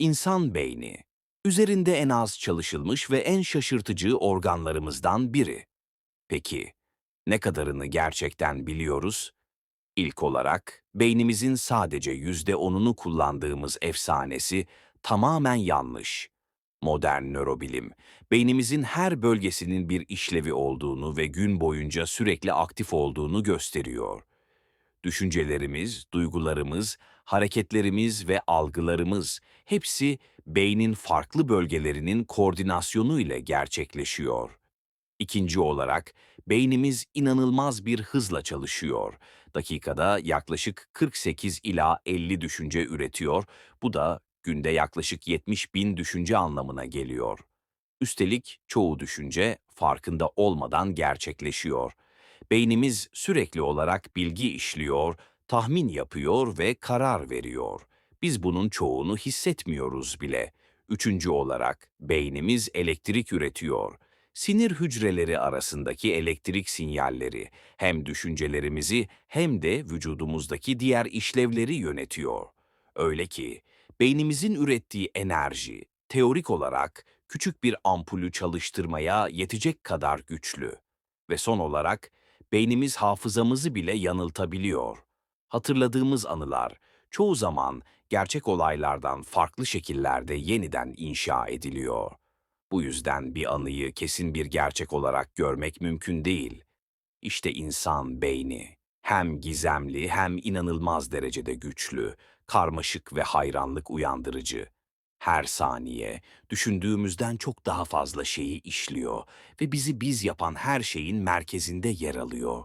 İnsan beyni, üzerinde en az çalışılmış ve en şaşırtıcı organlarımızdan biri. Peki, ne kadarını gerçekten biliyoruz? İlk olarak, beynimizin sadece yüzde onunu kullandığımız efsanesi tamamen yanlış. Modern nörobilim, beynimizin her bölgesinin bir işlevi olduğunu ve gün boyunca sürekli aktif olduğunu gösteriyor. Düşüncelerimiz, duygularımız, hareketlerimiz ve algılarımız hepsi beynin farklı bölgelerinin koordinasyonu ile gerçekleşiyor. İkinci olarak beynimiz inanılmaz bir hızla çalışıyor. Dakikada yaklaşık 48 ila 50 düşünce üretiyor. Bu da günde yaklaşık 70 bin düşünce anlamına geliyor. Üstelik çoğu düşünce farkında olmadan gerçekleşiyor. Beynimiz sürekli olarak bilgi işliyor, tahmin yapıyor ve karar veriyor. Biz bunun çoğunu hissetmiyoruz bile. Üçüncü olarak beynimiz elektrik üretiyor. Sinir hücreleri arasındaki elektrik sinyalleri hem düşüncelerimizi hem de vücudumuzdaki diğer işlevleri yönetiyor. Öyle ki beynimizin ürettiği enerji teorik olarak küçük bir ampulü çalıştırmaya yetecek kadar güçlü. Ve son olarak beynimiz hafızamızı bile yanıltabiliyor. Hatırladığımız anılar çoğu zaman gerçek olaylardan farklı şekillerde yeniden inşa ediliyor. Bu yüzden bir anıyı kesin bir gerçek olarak görmek mümkün değil. İşte insan beyni. Hem gizemli hem inanılmaz derecede güçlü, karmaşık ve hayranlık uyandırıcı. Her saniye düşündüğümüzden çok daha fazla şeyi işliyor ve bizi biz yapan her şeyin merkezinde yer alıyor.